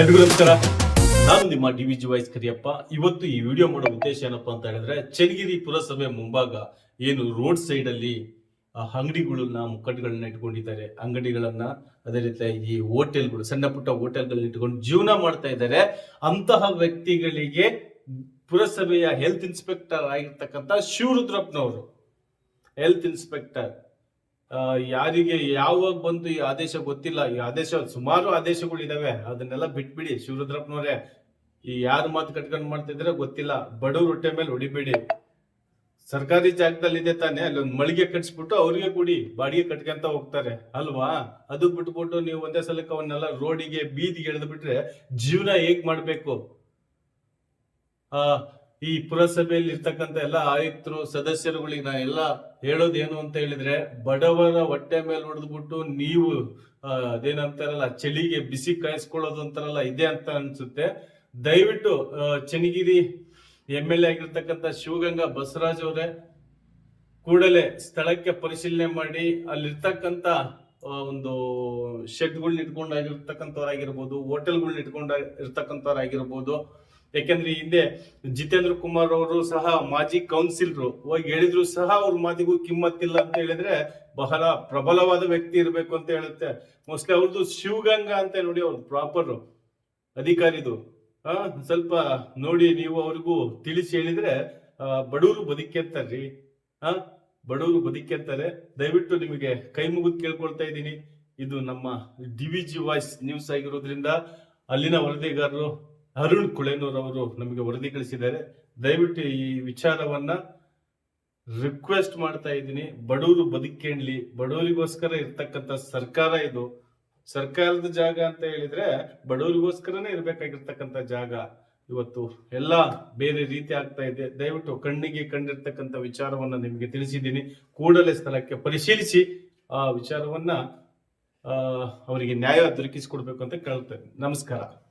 ನಮಸ್ಕಾರ ನಾನು ನಿಮ್ಮ D V G voice Kariyappa. ಇವತ್ತು ಈ ವಿಡಿಯೋ ಮಾಡೋ ಉದ್ದೇಶ ಏನಪ್ಪ ಅಂತ ಹೇಳಿದ್ರೆ, ಚನ್ನಗಿರಿ ಪುರಸಭೆ ಮುಂಭಾಗ ಏನು ರೋಡ್ ಸೈಡ್ ಅಲ್ಲಿ ಅಂಗಡಿಗಳನ್ನ ಮುಕ್ಕಟ್ಟುಗಳನ್ನ ಇಟ್ಕೊಂಡಿದ್ದಾರೆ. ಅಂಗಡಿಗಳನ್ನ ಅದೇ ರೀತಿಯಾಗಿ ಈ ಹೋಟೆಲ್ಗಳು, ಸಣ್ಣ ಪುಟ್ಟ ಹೋಟೆಲ್ಗಳನ್ನ ಇಟ್ಕೊಂಡು ಜೀವನ ಮಾಡ್ತಾ ಇದ್ದಾರೆ. ಅಂತಹ ವ್ಯಕ್ತಿಗಳಿಗೆ ಪುರಸಭೆಯ ಹೆಲ್ತ್ ಇನ್ಸ್ಪೆಕ್ಟರ್ ಆಗಿರ್ತಕ್ಕಂಥ ಶಿವರುದ್ರಪ್ಪನವರು. ಹೆಲ್ತ್ ಇನ್ಸ್ಪೆಕ್ಟರ್ ಯಾರಿಗೆ ಯಾವಾಗ ಬಂತು ಈ ಆದೇಶ ಗೊತ್ತಿಲ್ಲ. ಈ ಆದೇಶ ಸುಮಾರು ಆದೇಶಗಳು ಇದಾವೆ ಅದನ್ನೆಲ್ಲ ಬಿಟ್ಬಿಡಿ ಶಿವರುದ್ರಪ್ಪನವ್ರೆ. ಈ ಯಾರ ಮಾತು ಕಟ್ಕೊಂಡು ಮಾಡ್ತಿದ್ರೆ ಗೊತ್ತಿಲ್ಲ. ಬಡವ್ರ ಹೊಟ್ಟೆ ಮೇಲೆ ಹೊಡಿಬೇಡಿ. ಸರ್ಕಾರಿ ಜಾಗದಲ್ಲಿ ಇದೆ ತಾನೆ ಅಲ್ಲಿ ಒಂದು ಮಳಿಗೆ ಕಟ್ಸ್ಬಿಟ್ಟು ಅವ್ರಿಗೆ ಕೊಡಿ. ಬಾಡಿಗೆ ಕಟ್ಕೊಂತ ಹೋಗ್ತಾರೆ. ಅಲ್ವಾ? ಅದು ಬಿಟ್ಬಿಟ್ಟು ನೀವು ಒಂದೇ ಸಲಕ್ಕೆ ಅವನ್ನೆಲ್ಲ ರೋಡಿಗೆ ಬೀದಿಗೆ ಎಳೆದು ಬಿಟ್ರೆ ಜೀವನ ಹೇಗ್ ಮಾಡ್ಬೇಕು? ಆ ಈ ಪುರಸಭೆಯಲ್ಲಿ ಇರ್ತಕ್ಕಂಥ ಎಲ್ಲ ಆಯುಕ್ತರು, ಸದಸ್ಯರುಗಳಿಗೆ ನಾ ಎಲ್ಲ ಹೇಳೋದೇನು ಅಂತ ಹೇಳಿದ್ರೆ, ಬಡವರ ಹೊಟ್ಟೆ ಮೇಲೆ ಹೊಡೆದ್ಬಿಟ್ಟು ನೀವು ಅದೇನಂತಾರಲ್ಲ, ಚಳಿಗೆ ಬಿಸಿ ಕಾಯಿಸ್ಕೊಳ್ಳೋದು ಅಂತಾರಲ್ಲ, ಇದೆ ಅಂತ ಅನ್ಸುತ್ತೆ. ದಯವಿಟ್ಟು ಚನ್ನಗಿರಿ ಎಂ ಎಲ್ ಎ ಆಗಿರ್ತಕ್ಕಂಥ ಶಿವಗಂಗಾ ಬಸವರಾಜ್ ಅವರೇ, ಕೂಡಲೇ ಸ್ಥಳಕ್ಕೆ ಪರಿಶೀಲನೆ ಮಾಡಿ, ಅಲ್ಲಿರ್ತಕ್ಕಂಥ ಒಂದು ಶೆಡ್ಗಳನ್ನ ಇಟ್ಕೊಂಡಾಗಿರ್ತಕ್ಕಂಥವ್ರಾಗಿರ್ಬೋದು ಹೋಟೆಲ್ಗಳನ್ನ ಇಟ್ಕೊಂಡ ಇರ್ತಕ್ಕಂಥವ್ರಾಗಿರ್ಬೋದು ಯಾಕೆಂದ್ರೆ ಹಿಂದೆ ಜಿತೇಂದ್ರ ಕುಮಾರ್ ಅವರು ಸಹ ಮಾಜಿ ಕೌನ್ಸಿಲ್ರು, ಹೋಗಿ ಹೇಳಿದ್ರು ಸಹ ಅವ್ರ ಮಾತಿಗೂ ಕಿಮ್ಮತ್ತಿಲ್ಲ ಅಂತ ಹೇಳಿದ್ರೆ ಬಹಳ ಪ್ರಬಲವಾದ ವ್ಯಕ್ತಿ ಇರಬೇಕು ಅಂತ ಹೇಳುತ್ತೆ. ಮೋಸ್ಟ್ಲಿ ಅವ್ರದ್ದು ಶಿವಗಂಗಾ ಅಂತ ನೋಡಿ ಅವ್ರು ಪ್ರಾಪರ್ ಅಧಿಕಾರಿದು. ಆ ಸ್ವಲ್ಪ ನೋಡಿ ನೀವು ಅವ್ರಿಗೂ ತಿಳಿಸಿ ಹೇಳಿದ್ರೆ ಬಡವರು ಬದುಕೆಂತಾರ್ರಿ ಆ ಬಡವರು ಬದುಕೆತ್ತಾರೆ ದಯವಿಟ್ಟು ನಿಮಗೆ ಕೈ ಮುಗಿದು ಕೇಳ್ಕೊಳ್ತಾ ಇದ್ದೀನಿ. ಇದು ನಮ್ಮ D V G voice news ಆಗಿರೋದ್ರಿಂದ ಅಲ್ಲಿನ ವರದಿಗಾರರು ಅರುಣ್ ಕುಳೆನೂರ್ ಅವರು ನಮಗೆ ವರದಿ ಕಳಿಸಿದ್ದಾರೆ. ದಯವಿಟ್ಟು ಈ ವಿಚಾರವನ್ನ ರಿಕ್ವೆಸ್ಟ್ ಮಾಡ್ತಾ ಇದ್ದೀನಿ. ಬಡವರು ಬದುಕೇಣ್ಲಿ ಬಡವರಿಗೋಸ್ಕರ ಇರ್ತಕ್ಕಂಥ ಸರ್ಕಾರ ಇದು. ಸರ್ಕಾರದ ಜಾಗ ಅಂತ ಹೇಳಿದ್ರೆ ಬಡವರಿಗೋಸ್ಕರನೇ ಇರಬೇಕಾಗಿರ್ತಕ್ಕಂಥ ಜಾಗ. ಇವತ್ತು ಎಲ್ಲ ಬೇರೆ ರೀತಿ ಆಗ್ತಾ ಇದೆ. ದಯವಿಟ್ಟು ಕಣ್ಣಿಗೆ ಕಂಡಿರ್ತಕ್ಕಂಥ ವಿಚಾರವನ್ನ ನಿಮಗೆ ತಿಳಿಸಿದ್ದೀನಿ. ಕೂಡಲೇ ಸ್ಥಳಕ್ಕೆ ಪರಿಶೀಲಿಸಿ ಆ ವಿಚಾರವನ್ನ ಅವರಿಗೆ ನ್ಯಾಯ ದೊರಕಿಸಿಕೊಡ್ಬೇಕು ಅಂತ ಕೇಳ್ತೇನೆ. ನಮಸ್ಕಾರ.